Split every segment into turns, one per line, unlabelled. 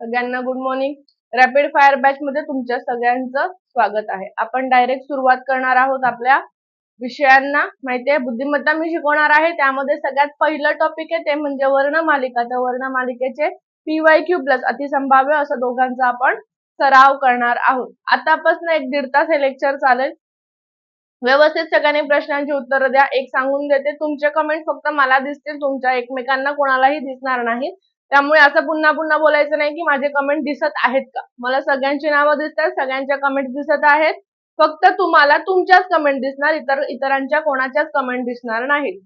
सगळ्यांना good morning rapid fire batch मध्ये तुमच्या सगळ्यांचं स्वागत आहे. आपण डायरेक्ट सुरुवात करणार आहोत आपल्या विषयांना. माहितीये बुद्धिमत्ता मी शिकवणार आहे. त्यामध्ये सगळ्यात पहिलं टॉपिक आहे ते म्हणजे वर्णमालिका तर वर्णमालिकेचे पीवाय क्यू प्लस अतिसंभाव्य असं दोघांचा आपण सराव करणार आहोत. आतापासून एक दीड तास हे लेक्चर चालेल. व्यवस्थित सगळ्यांनी प्रश्नांची उत्तरं द्या. एक सांगून देते. तुमचे कमेंट फक्त मला दिसतील. तुमच्या एकमेकांना कोणालाही दिसणार नाही. त्यामुळे असं पुन्हा पुन्हा बोलायचं नाही की माझे कमेंट दिसत आहेत का? मला सगळ्यांची नावं दिसतात सगळ्यांच्या कमेंट दिसत आहेत. फक्त तुम्हाला तुमच्याच कमेंट दिसणार इतर इतरांच्या कोणाच्याच कमेंट दिसणार नाहीत.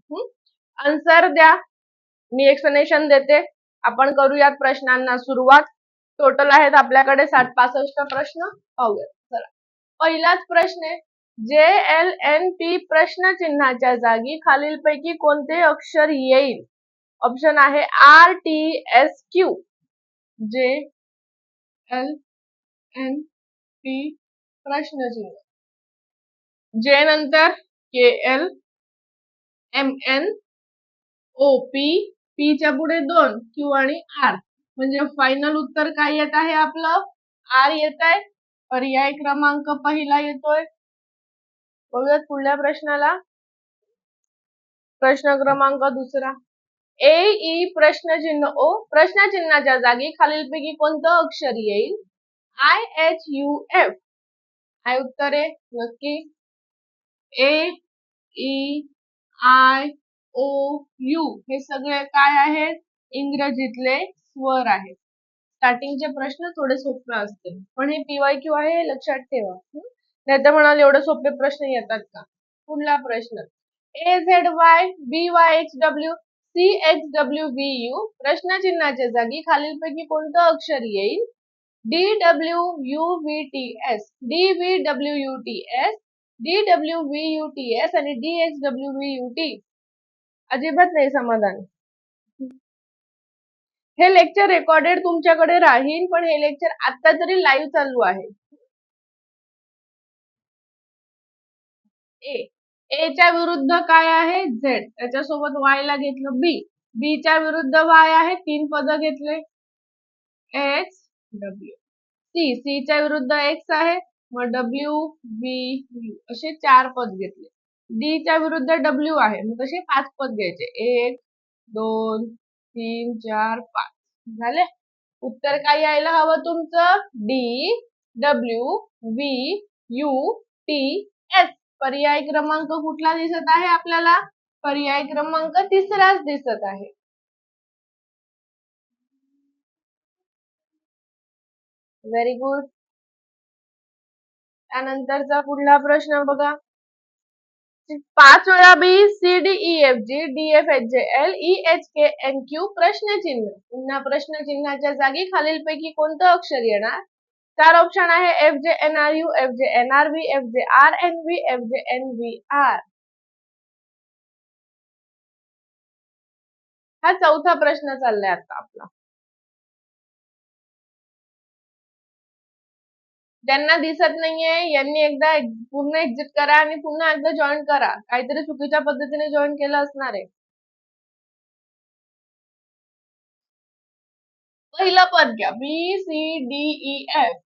आन्सर द्या. मी एक्सप्लेनेशन देते. आपण करूयात प्रश्नांना सुरुवात. टोटल आहेत आपल्याकडे साठ पासष्ट प्रश्न. पाहूया चला. पहिलाच प्रश्न आहे. जे एल एन पी प्रश्न चिन्हाच्या जागी खालीलपैकी कोणते अक्षर येईल? ऑप्शन आहे R T S Q J L N P प्रश्नचिन्ह. जे नंतर K L M N O P P च्या पुढे दोन क्यू आणि आर म्हणजे फायनल उत्तर काय येत आहे आपलं? आर येत आहे. पर्याय क्रमांक पहिला येतोय. बघूयात पुढल्या प्रश्नाला. प्रश्न क्रमांक दुसरा. ए ई e, प्रश्नचिन्ह ओ प्रश्नचिन्हाच्या जागी खालीलपैकी कोणतं अक्षर येईल? I H U F I उत्तरे नक्की. A E I O U हे सगळे काय आहेत? इंग्रजीतले स्वर आहेत. स्टार्टिंगचे प्रश्न थोडे सोपे असतील. पण हे पीवाय क्यू आहे हे लक्षात ठेवा. नाही तर म्हणाल एवढे सोपे प्रश्न येतात का? पुढला प्रश्न. A Z Y B Y X W C X W V U प्रश्नचिन्हाच्या जागी खालीलपैकी कोणतं अक्षर येईल? D W U V T S D V W U T S D W V U T S आणि D X W V U T अजिबात नाही समाधान. हे लेक्चर रेकॉर्डेड तुमच्याकडे राहील पण हे लेक्चर आता तरी लाईव्ह चालू आहे. ए ए च्या विरुद्ध काय आहे? झेड त्याच्यासोबत वाय ला घेतलं बी बी च्या विरुद्ध वाय आहे. तीन पद घेतले. एक्स डब्ल्यू सी सी च्या विरुद्ध एक्स आहे. मग डब्ल्यू बी यू असे चार पद घेतले. डी च्या विरुद्ध डब्ल्यू आहे. मग तसे पाच पद घ्यायचे. एक दोन तीन चार पाच. झाले? उत्तर काय यायला हवं तुमचं? D W V U T S पर्याय क्रमांक कुठला दिसत आहे आपल्याला? पर्याय क्रमांक तिसराच दिसत आहे. व्हेरी गुड त्यानंतरचा पुढला प्रश्न बघा. पाच वेळा B C D E F G D F H J L E H K N Q प्रश्नचिन्ह. पुन्हा प्रश्नचिन्हाच्या जागी खालीलपैकी कोणतं अक्षर येणार? चार ऑप्शन आहे F J N R U F J N R V F J R N V F J N V R हा चौथा प्रश्न चाललाय आता आपला. ज्यांना दिसत नाहीये यांनी एकदा पूर्ण एक्झिट करा आणि पुन्हा एकदा जॉईन करा. काहीतरी चुकीच्या पद्धतीने जॉईन केलं असणार आहे. पहिलं पद घ्या. B C D E F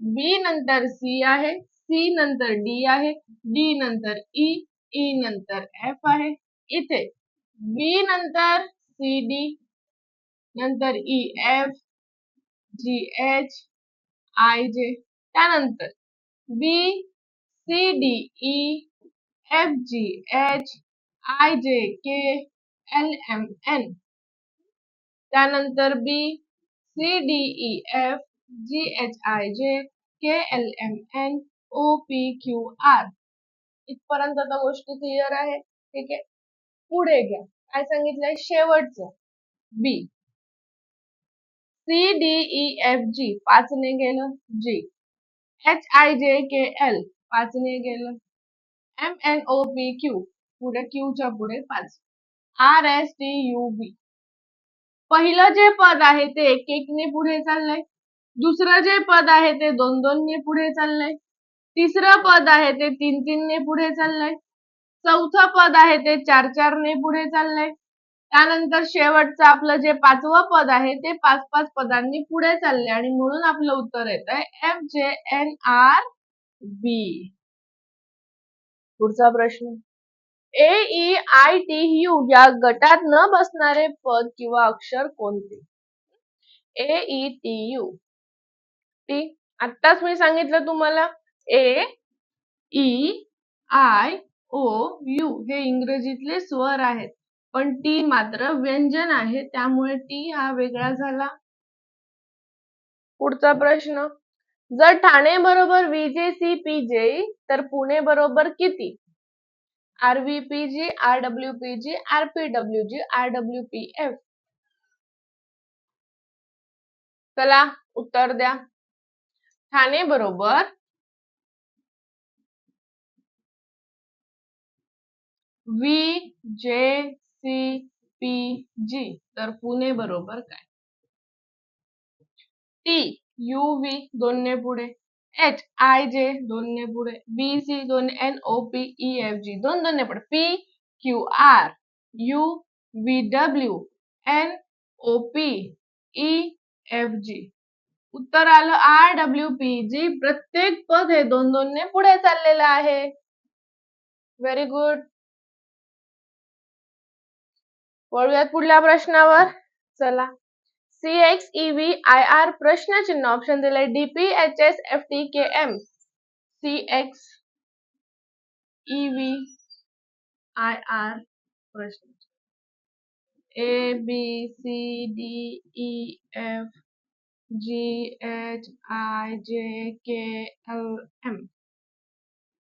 B नंतर सी आहे. सी नंतर डी आहे. डी नंतर ई ई नंतर एफ़ आहे. इथे बी नंतर सी डी नंतर E F G H I J त्यानंतर B C D E F G H I J K L M N त्यानंतर B C D E F G H I J K L M N O P Q R इथपर्यंत आता गोष्टी clear आहे. ठीक आहे? पुढे घ्या. काय सांगितलंय? शेवटचं. B C D E F G पाचने गेलं G H I J K L पाचने गेलं M N O P Q पुढे क्यूच्या पुढे पाच. R S T U B पहिलं जे पद आहे ते एक एकने पुढे चाललंय. दुसरं जे पद आहे ते दोन दोनने पुढे चाललंय. तिसरं पद आहे ते तीन तीनने पुढे चाललंय. चौथं पद आहे ते चार चारने पुढे चाललंय. त्यानंतर शेवटचं आपलं जे पाचवं पद आहे ते पाच पाच पदांनी पुढे चालले आणि म्हणून आपलं उत्तर येत आहे F J N R B पुढचा प्रश्न. A E I T U या गटात न बसणारे पद किंवा अक्षर कोणते? A E T U T आत्ताच मी सांगितलं तुम्हाला. A E I O U हे इंग्रजीतले स्वर आहेत पण टी मात्र व्यंजन आहे त्यामुळे टी हा वेगळा झाला. पुढचा प्रश्न. जर ठाणे बरोबर सी पी जे तर पुणे बरोबर किती? R V P G R W P G R P W R W P F चला उत्तर द्या. ठाणे बरोबर. V J C P G तर पुणे बरोबर काय? टी यू व्ही दोनने पुढे. एच आय जे दोनने पुढे. बी सी e, दोन N O P E F G दोन दोनने पुढे. P Q R U V W N O P E F G उत्तर आलं आर डब्ल्यू पी जी प्रत्येक पद हे दोन दोनने पुढे चाललेलं आहे. व्हेरी गुड वळूयात पुढल्या प्रश्नावर. चला. C X E V I R प्रश्नचिन्ह ऑप्शन दिले D P H S F T K M C X E V I R प्रश्न A B C D E F G H I J K L M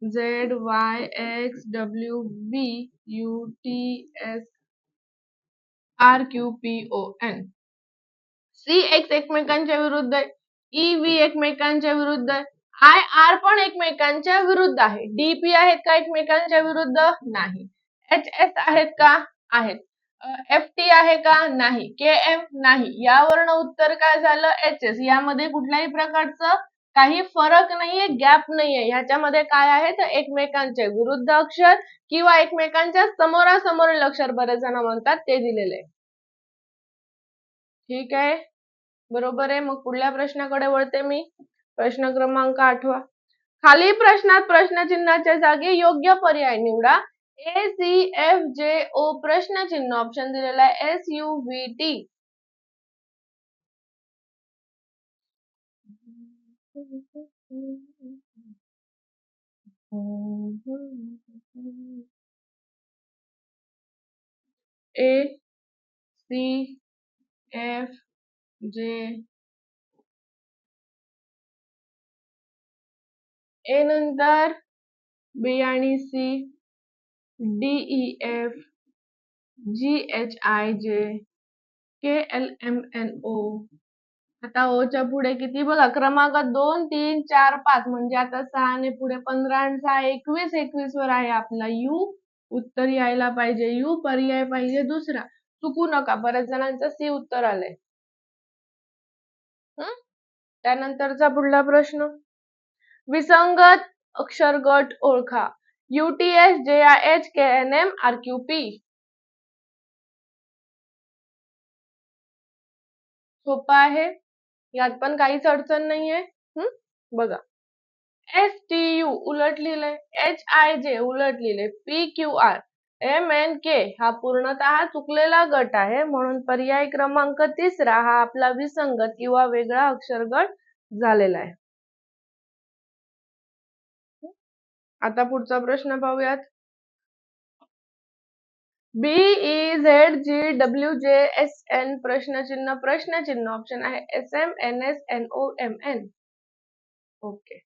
Z Y X W B U T S R Q P O N C X एकमेकांच्या विरुद्ध आहे E V एकमेकांच्या विरुद्ध आहे I R पण एकमेकांच्या विरुद्ध आहे. डीपी आहेत का एकमेकांच्या विरुद्ध? नाही. एच एस आहेत का? आहेत. एफ टी आहे का? नाही. K M? नाही. यावरनं उत्तर काय झालं? H S. यामध्ये कुठल्याही प्रकारचं काही फरक नाहीये गॅप नाहीये. ह्याच्यामध्ये काय आहे तर एकमेकांचे विरुद्ध अक्षर किंवा एकमेकांच्या समोरासमोरील अक्षर बरेच जण म्हणतात ते दिलेले आहे. ठीक आहे? बरोबर आहे. मग पुढल्या प्रश्नाकडे वळते मी. प्रश्न क्रमांक आठवा. खाली प्रश्नात प्रश्नचिन्हाच्या जागी योग्य पर्याय निवडा. ए सी एफ जे ओ प्रश्नचिन्ह. ऑप्शन दिलेला आहे S U V T A C F J A नंतर बी आणि C D E F G H I J K L M N O आता ओच्या पुढे किती बघा? क्रमांक दोन तीन चार पाच. म्हणजे आता सहा ने पुढे पंधरा आणि सहा एकवीस. एकवीस वर आहे आपला यू उत्तर यायला पाहिजे. यू पर्याय पाहिजे दुसरा. चुकू नका. बऱ्याच जणांचं सी उत्तर आलंय. त्यानंतरचा पुढला प्रश्न. विसंगत अक्षर गट ओळखा. U T S J I H K N M R Q P सोपा आहे. यात पण काहीच अडचण नाहीये. बघा. एस टी यू उलट लिहिलंय. एच आय जे उलट लिहिले P Q R M N K हा पूर्णतः चुकलेला गट आहे म्हणून पर्याय क्रमांक तिसरा हा आपला विसंगत किंवा वेगळा अक्षर गट झालेला आहे. आता पुढचा प्रश्न पाहूयात. B E e, Z G W J S N प्रश्नचिन्ह प्रश्नचिन्ह ऑप्शन आहे S M N S N O M N okay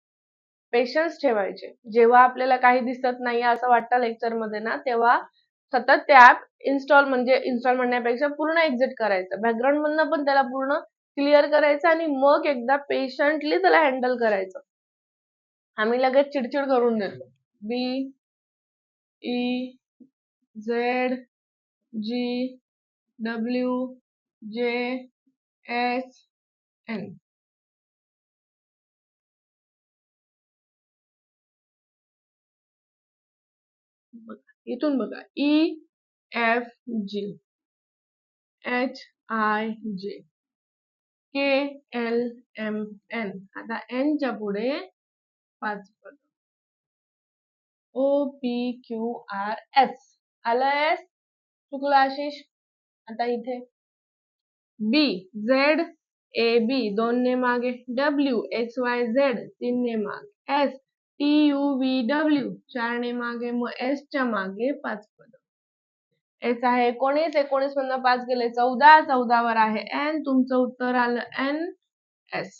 patience ठेवायचे. जेव्हा आपल्याला काही दिसत नाही असं वाटतं लेक्चरमध्ये ना तेव्हा सतत ते ऍप इन्स्टॉल म्हणजे इन्स्टॉल म्हणण्यापेक्षा पूर्ण एक्झिट करायचं. बॅकग्राऊंडमधनं पण त्याला पूर्ण क्लिअर करायचं आणि मग एकदा पेशंटली त्याला हँडल करायचं. आम्ही लगेच चिडचिड करून देतो. B E Z G W J S N इथून बघा E F G H I J K L M N आता एन पुढे पाच पद. O P Q R S आलं एस चुकलं आशिष. आता इथे. बी झेड ए बी दोन ने मागे. डब्ल्यू एक्स वाय झेड तीन ने मागे. S T U V W चारने मागे मग एस च्या मागे पाच पद. एस आहे एकोणीस एकोणीस मधनं पाच गेले चौदा चौदावर आहे एन तुमचं उत्तर आलं एन एस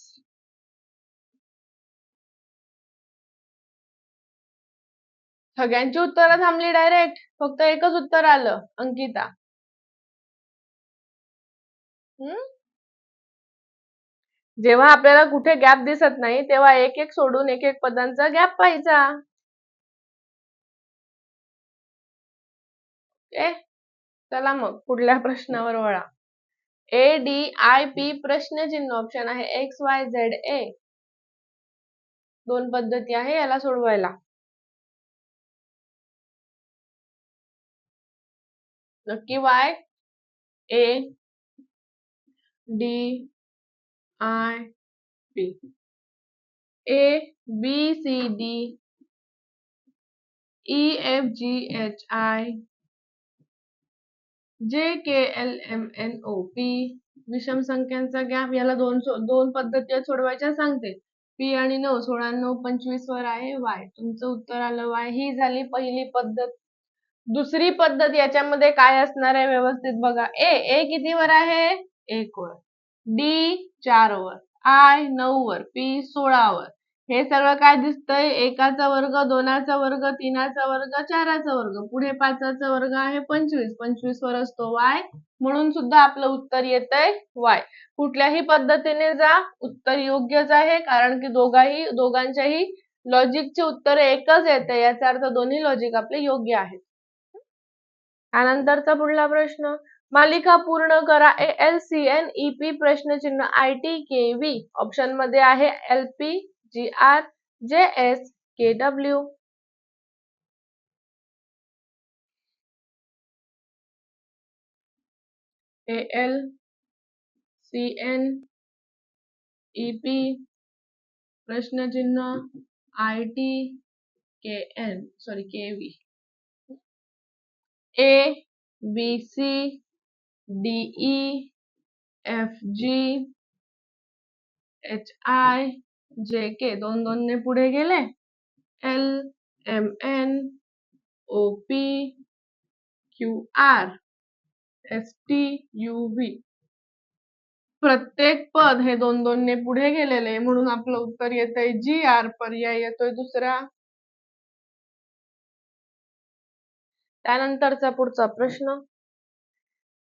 सगळ्यांची उत्तरं थांबली डायरेक्ट फक्त एकच उत्तर आलं अंकिता. हम्म? जेव्हा आपल्याला कुठे गॅप दिसत नाही तेव्हा एक एक सोडून एक एक पदांचा गॅप पाहायचा. ओके? चला मग पुढल्या प्रश्नावर वळा. ए डी आय पी प्रश्नचिन्ह ऑप्शन आहे. एक्स वाय झेड ए दोन पद्धती आहे याला सोडवायला. नक्की Y A D I P A B C D E F G H I J K L M N O P विषम संख्यांचा गॅप याला दोन दोन पद्धती सोडवायच्या सांगते. पी आणि नऊ सोळा नऊ पंचवीस वर आहे वाय तुमचं उत्तर आलं वाय ही झाली पहिली पद्धत. दुसरी पद्धत याच्यामध्ये काय असणार आहे व्यवस्थित बघा. ए ए किती वर आहे? एक वर. डी चारवर आय नऊवर पी सोळावर. हे सगळं काय दिसतंय? एकाचा वर्ग दोनाचा वर्ग तीनाचा वर्ग चाराचा वर्ग. पुढे पाचाचा वर्ग आहे पंचवीस. पंचवीस वर असतो वाय म्हणून सुद्धा आपलं उत्तर येतंय वाय कुठल्याही पद्धतीने जा उत्तर योग्यच आहे. कारण की दोघाही दोघांच्याही लॉजिकचे उत्तर एकच येते याचा अर्थ दोन्ही लॉजिक आपले योग्य आहेत. त्यानंतरचा पुढला प्रश्न. मालिका पूर्ण करा. A, L, C, N, E, P, प्रश्नचिन्ह, I, T, K, V. Option मध्ये आहे L, P, G, R, J, S, K, W. A, L, C, N, E, P, प्रश्नचिन्ह, I, T, K, N, sorry, K, V. A, B, C D E F G H I J K. दोन दोन ने पुढे गेले. L M N O P Q R S T U V. प्रत्येक पद हे दोन दोन ने पुढे गेलेले म्हणून आपलं उत्तर येत आहे जी आर पर्याय येतोय दुसरा. त्यानंतरचा पुढचा प्रश्न.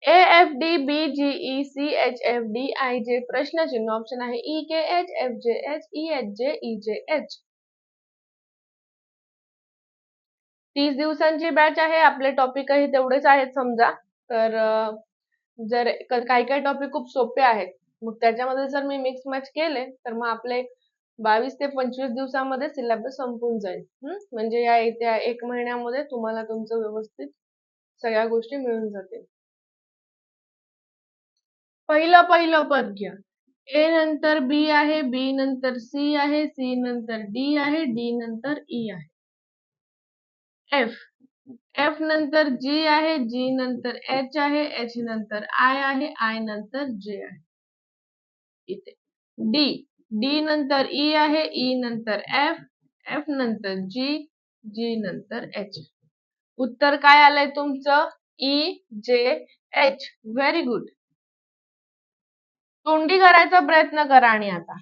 A F D B G E C H F D I J प्रश्नचिन्ह ऑप्शन आहे E K H F J H E H J E J H तीस दिवसांची बॅच आहे आपले टॉपिकही तेवढेच आहेत समजा. तर जर काही काही टॉपिक खूप सोपे आहेत. मग त्याच्यामध्ये जर मी मिक्स मॅच केले तर मग आपले बावीस ते पंचवीस दिवसामध्ये सिलेबस संपून जाईल. म्हणजे या येत्या एक महिन्यामध्ये तुम्हाला तुमचं व्यवस्थित सगळ्या गोष्टी मिळून जातील. पहिलं पहिलं पद घ्या. ए नंतर बी आहे बी नंतर सी आहे सी नंतर डी आहे डी नंतर ई आहे. एफ. एफ नंतर जी आहे जी नंतर एच आहे एच नंतर आय आहे आय नंतर जे आहे. इथे. डी. डी नंतर ई आहे ई नंतर एफ एफ नंतर जी जी नंतर एच. उत्तर काय आलंय तुमचं? E J H. Very good तोंडी करायचा प्रयत्न करा आणि आता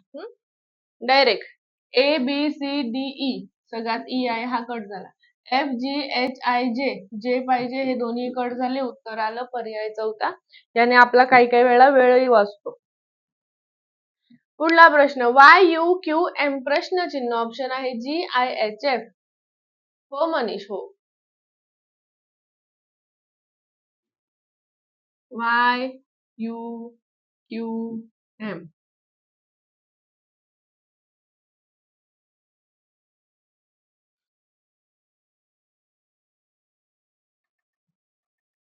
direct A B C D E सगळ्यात ई आहे हा कट झाला. F G H I J J पाहिजे हे दोन्ही कट झाले उत्तर आलं पर्याय चौथा. याने आपला काही काही वेळा वेळही वाचतो. पुढला प्रश्न. वाय यू क्यू एम प्रश्न चिन्ह ऑप्शन आहे जी आय एच एफ हो मनीष हो. Y U Q M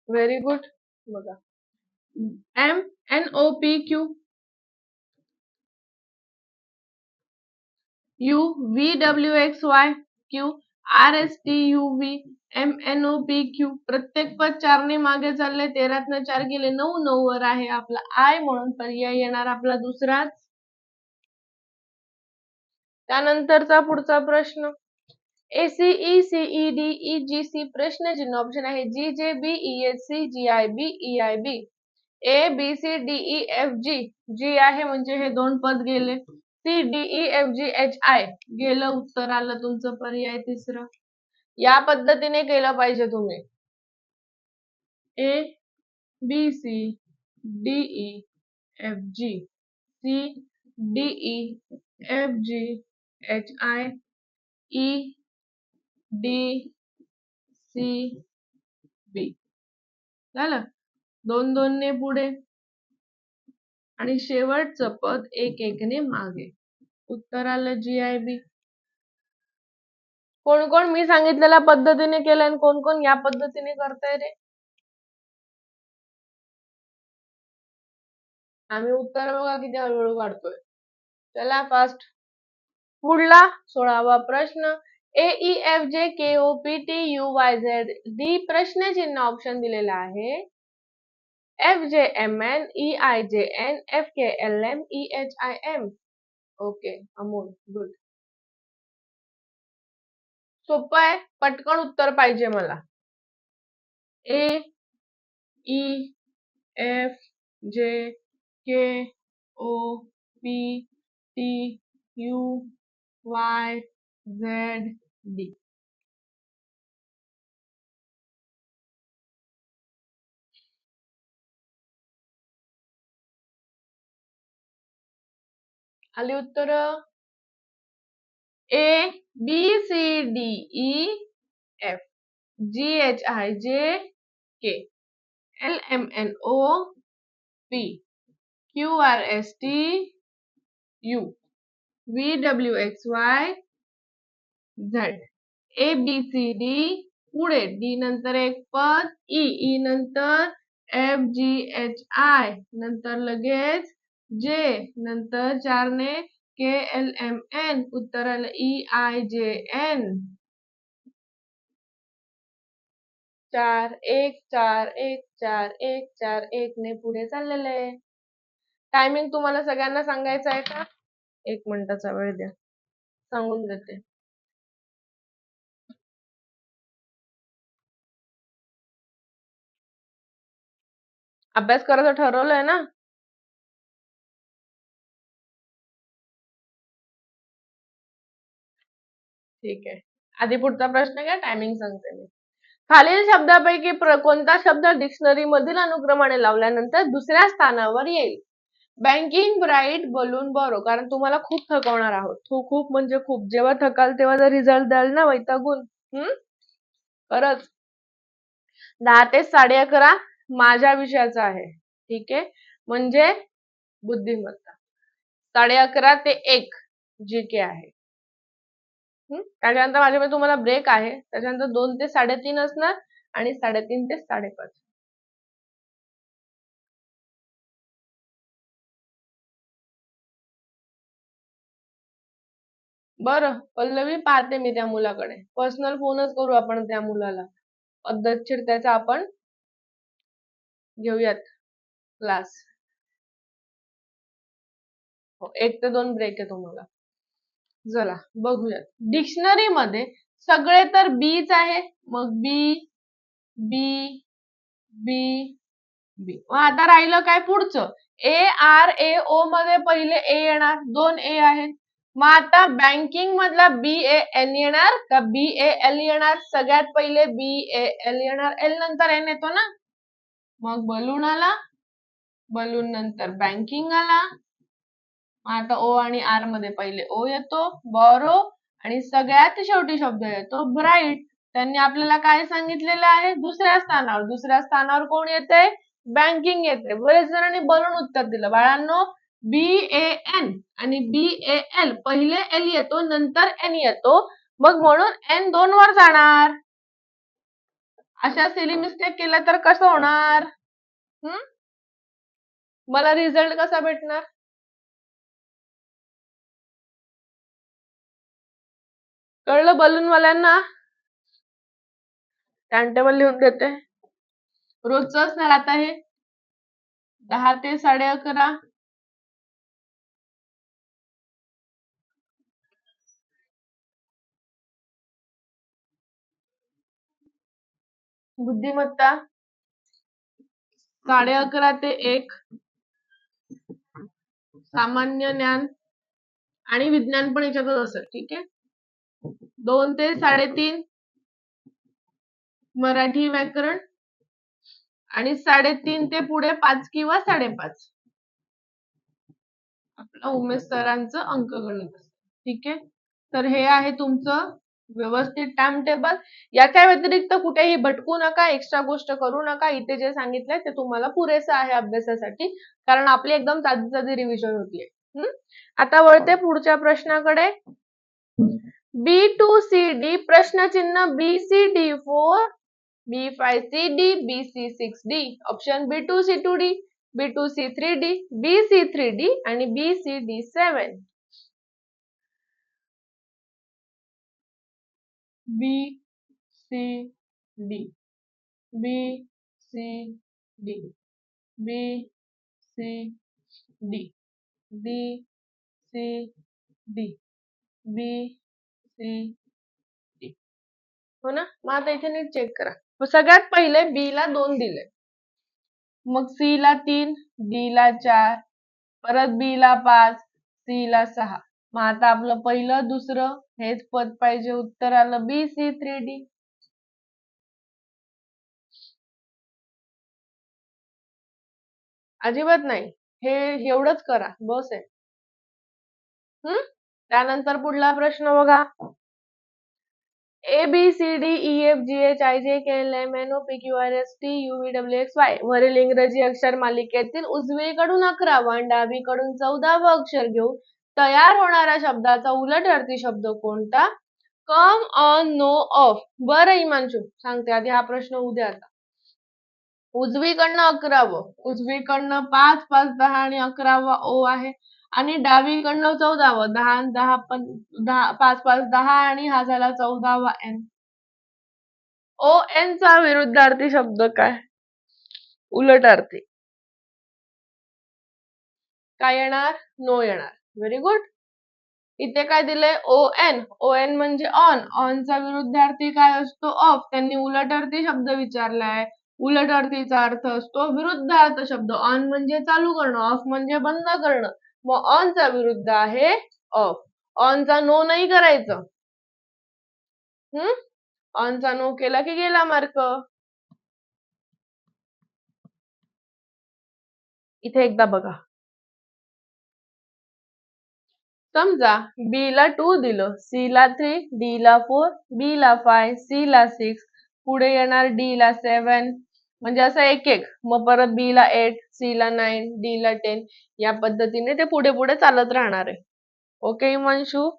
very good बघा M N O P Q U V W X Y Q R S T U V M N O P Q प्रत्येक पद चारने मागे चालले तेरातनं चार गेले नऊ नऊ वर आहे आपला आय म्हणून पर्याय येणार आपला दुसराच. त्यानंतरचा पुढचा प्रश्न. A C E C E D E G C प्रश्न चिन्ह ऑप्शन आहे. G J B E S C G I B E I B. A B C D E F G. G आहे म्हणजे हे दोन पद गेले. C D E F G H I गेलं उत्तर आलं तुमचं पर्याय तिसरं. या पद्धतीने केलं पाहिजे तुम्ही. A B C D E F G C D E F G H I E D C B झालं? दोन दोनने पुढे. आणि शेवटचं पद एक एकने मागे. उत्तर आलं जी आय बी कोण कोण? मी सांगितलेल्या पद्धतीने केलंय आणि कोण कोण या पद्धतीने करताय रे? आम्ही उत्तर बघा किती हळूहळू काढतोय. चला फास्ट पुढला सोळावा प्रश्न. ए E e, F J K O P T U Y Z D प्रश्न चिन्ह ऑप्शन दिलेला आहे. F J M N E I J N F K L M E H I M okay Amol good सोपं आहे पटकन उत्तर पाहिजे मला. A E F J K O P T U Y Z D खाली उत्तर A B C D E F G H I J K L M N O P Q R S T U V W X Y Z A B C D पुढे D नंतर एक पद E E नंतर F G H I नंतर लगेच J नंतर चारने K L M N उत्तर आलं ई आय जे एन. चार एक चार एक चार एक चार एक ने पुढे चाललेलं आहे. टायमिंग तुम्हाला सगळ्यांना सांगायचं आहे का? एक मिनिटाचा वेळ द्या. सांगून देते. अभ्यास करायचं ठरवलंय ना? ठीक आहे. आधी पुढचा प्रश्न घ्या टायमिंग सांगते मी. खालील शब्दापैकी कोणता शब्द डिक्शनरी मधील अनुक्रमाने लावल्यानंतर दुसऱ्या स्थानावर येईल? बँकिंग ब्राईट बलून बरो कारण तुम्हाला खूप थकवणार आहोत. खूप खूप म्हणजे खूप. जेव्हा थकाल तेव्हा जर रिझल्ट द्याल ना वैतागून. हम्म खरंच. दहा ते साडे अकरा माझ्या विषयाचा आहे. ठीक आहे? म्हणजे बुद्धिमत्ता. साडे अकरा ते एक जी के आहे. त्याच्यानंतर माझ्याकडे तुम्हाला ब्रेक आहे. त्याच्यानंतर दोन ते साडेतीन असणार आणि साडेतीन ते साडेपाच. बरं पल्लवी पाहते मी त्या मुलाकडे. पर्सनल फोनच करू आपण त्या मुलाला. पद्धतशीर त्याचा आपण घेऊयात क्लास हो एक ते दोन ब्रेक आहे तुम्हाला. चला बघूयात. डिक्शनरी मध्ये सगळे तर बीच आहे मग बी बी बी बी. मग आता राहिलं काय पुढचं? ए आर ए ओ मध्ये पहिले ए येणार दोन ए आहेत मग आता बँकिंग मधला बी ए एन येणार का बी ए एल येणार? सगळ्यात पहिले बी ए एल येणार. एल नंतर एन येतो ना? मग बलून आला बलून नंतर बँकिंग आला आता ओ आणि आरमध्ये पहिले. ओ येतो बॉरो आणि सगळ्यात शेवटी शब्द येतो ब्राईट. त्यांनी आपल्याला काय सांगितलेलं आहे? दुसऱ्या स्थानावर. दुसऱ्या स्थानावर कोण येते बँकिंग येते बरेच जणांनी बनवून उत्तर दिलं. बाळांनो बी ए एन आणि बी ए एल. पहिले एल येतो नंतर एन येतो. मग म्हणून एन दोन वर जाणार. अशा सिली मिस्टेक केल्या तर कसं होणार? हम्म मला रिझल्ट कसा भेटणार? कळलं बलूनवाल्यांना? टाइम टेबल लिहून देते. रोजच असणार आता हे? दहा ते साडे अकरा? बुद्धिमत्ता? साडे अकरा ते एक? सामान्य ज्ञान आणि विज्ञान पण याच्यातच असेल. ठीक आहे? दोन ते साडेतीन मराठी व्याकरण आणि साडेतीन ते पुढे पाच किंवा साडेपाच. आपलं उमेश सरांचं अंकगणित ठीक आहे? तर हे आहे तुमचं व्यवस्थित टाइम टेबल याच्या व्यतिरिक्त कुठेही भटकू नका एक्स्ट्रा गोष्ट करू नका. इथे जे सांगितलंय ते तुम्हाला पुरेसं आहे अभ्यासासाठी कारण आपली एकदम साधी साधी रिव्हिजन होतीये. आता वळते पुढच्या प्रश्नाकडे. बी टू सी डी प्रश्नचिन्ह B C D four B five C D B C six D option B two C two D B two C three D B C three D आणि B C D seven B C D B C D B C D B C D B C D हो ना? मग आता इथे नीट check करा. सगळ्यात पहिले बी ला दोन दिले. मग सी ला तीन डी ला चार परत बी ला पाच सी ला सहा. मग आता आपलं पहिलं दुसरं हेच पद पाहिजे उत्तर आलं बी सी थ्री डी अजिबात नाही. हे एवढंच करा. बस आहे. हम्म? त्यानंतर पुढला प्रश्न बघा. A B C D E F G H I J K L M N O P Q R S T U V W X Y वरील इंग्रजी अक्षर मालिकेतील उजवीकडून अकरावं आणि डावीकडून चौदावं अक्षर घेऊन तयार होणाऱ्या शब्दाचा उलट अर्थी शब्द कोणता? कम ऑन नो ऑफ बरं इमानशू सांगते आधी हा प्रश्न उद्या आता. उजवीकडनं अकरावं उजवीकडनं पाच पाच दहा आणि अकरावा ओ आहे. आणि डावीकडनं चौदावं दहा दहा पण दहा पाच पाच दहा आणि हा झाला चौदावा एन ओ एन चा विरुद्धार्थी शब्द काय? उलट अर्थी काय येणार? नो येणार. व्हेरी गुड इथे काय दिलंय? ओ एन ओ एन म्हणजे ऑन ऑनचा विरुद्धार्थी काय असतो? ऑफ त्यांनी उलट अर्थी शब्द विचारलाय. उलट अर्थीचा अर्थ असतो विरुद्धार्थ शब्द. ऑन म्हणजे चालू करणं ऑफ म्हणजे बंद करणं. मग ऑनचा विरुद्ध आहे ऑफ ऑनचा नो नाही करायचं. हम्म? ऑनचा नो केला की गेला मार्क इथे एकदा बघा. समजा बी ला टू दिलं सी ला थ्री डी ला फोर बी ला फाय सी ला सिक्स पुढे येणार डी ला सेवन म्हणजे असं एक एक मग परत बी ला एट सी ला नाईन डी ला टेन या पद्धतीने ते पुढे पुढे चालत राहणार आहे. ओके इमांशू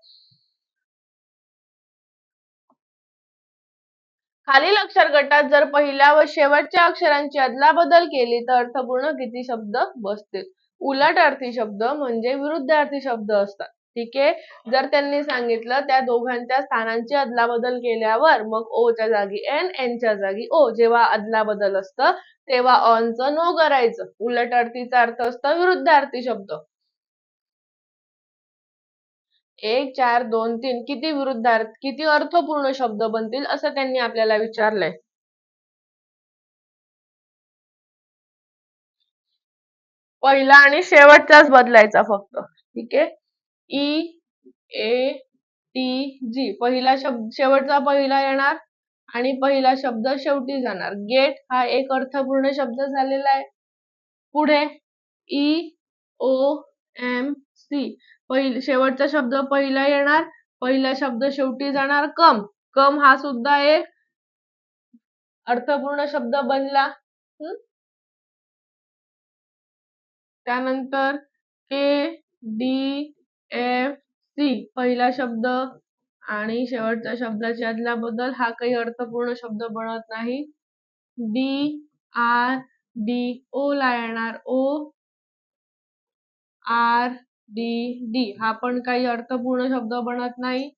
खालील अक्षर गटात जर पहिल्या व शेवटच्या अक्षरांची अदलाबदल केली तर अर्थपूर्ण किती शब्द बसतील? उलट अर्थी शब्द म्हणजे विरुद्धार्थी शब्द असतात. ठीक आहे? जर त्यांनी सांगितलं त्या दोघांच्या स्थानांची अदलाबदल केल्यावर मग ओ च्या जागी एन एन च्या जागी ओ जेव्हा अदलाबदल असतं तेव्हा ऑनचं नो करायचं. उलट अर्थीचा अर्थ असतं विरुद्धार्थी शब्द. एक चार दोन तीन. किती विरुद्धार्थ किती अर्थपूर्ण शब्द बनतील असं त्यांनी आपल्याला विचारलंय. पहिला आणि शेवटचाच बदलायचा फक्त. ठीक आहे? E A T G. पहिला शब्द शेवटचा पहिला येणार आणि पहिला शब्द शेवटी जाणार. गेट हा एक अर्थपूर्ण शब्द झालेला आहे. पुढे ई ओ एम सी. पहिल शेवटचा शब्द पहिला येणार पहिला शब्द शेवटी जाणार. कम. कम हा सुद्धा एक अर्थपूर्ण शब्द बनला. त्यानंतर के डी एफ सी पहिला शब्द आणि शेवटच्या शब्दाच्या अदलाबदल हा काही अर्थपूर्ण शब्द बनत नाही. डी आर डी ओ ला येणार ओ आर डी डी हा पण काही अर्थपूर्ण शब्द बनत नाही.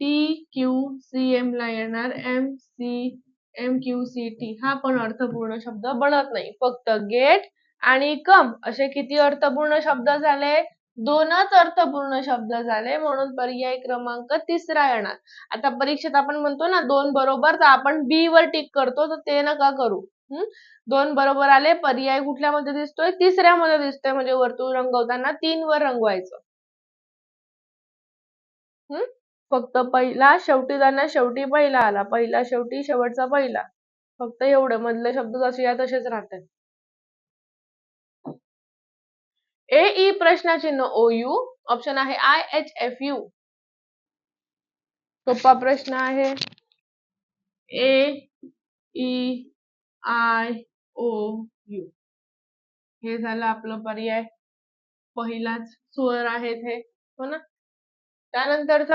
टी क्यू सी एम ला येणार M C M Q C T हा पण अर्थपूर्ण शब्द बनत नाही. फक्त गेट आणि कम असे किती अर्थपूर्ण शब्द झाले? दोनच अर्थपूर्ण शब्द झाले म्हणून पर्याय क्रमांक तिसरा येणार. आता परीक्षेत आपण म्हणतो ना दोन बरोबर तर आपण बी वर टिक करतो तर ते नका करू. हम्म? दोन बरोबर आले पर्याय कुठल्यामध्ये दिसतोय? तिसऱ्यामध्ये दिसतोय म्हणजे वर्तुळ रंगवताना तीन वर रंगवायचं. हम्म फक्त पहिला शेवटी जाणार शेवटी पहिला आला. पहिला शेवटी शेवटचा पहिला. फक्त एवढं. मधले शब्द जसे या तसेच राहतात. ए, ई प्रश्नचिन्ह ओ, यू. ऑप्शन आहे आय एच एफ़ यू सोपा प्रश्न आहे. A E I O U हे पर्याय. पहिलाच स्वर हे. हो ना?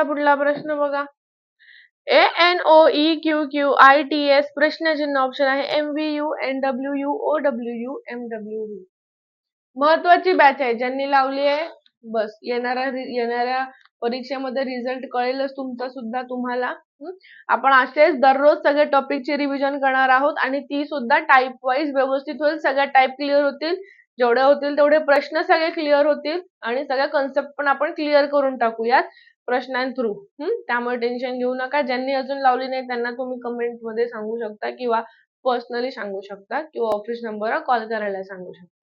पुढला प्रश्न बघा. A N O Q Q I T S प्रश्नचिन्ह ऑप्शन आहे. M V U N W U O W U M W U महत्वाची बॅच आहे. ज्यांनी लावली आहे बस. येणाऱ्या येणाऱ्या परीक्षेमध्ये रिझल्ट कळेलच तुमचा सुद्धा तुम्हाला. आपण असेच दररोज सगळे टॉपिकचे रिव्हिजन करणार आहोत आणि ती सुद्धा टाईप वाईज व्यवस्थित होईल. सगळ्या टाईप क्लिअर होतील. जेवढे होतील तेवढे प्रश्न सगळे क्लिअर होतील आणि सगळ्या कन्सेप्ट पण आपण क्लिअर करून टाकूयात प्रश्नां थ्रू त्यामुळे टेन्शन घेऊ नका. ज्यांनी अजून लावली नाही त्यांना तुम्ही कमेंटमध्ये सांगू शकता किंवा पर्सनली सांगू शकता किंवा ऑफिस नंबरवर कॉल करायला सांगू शकता.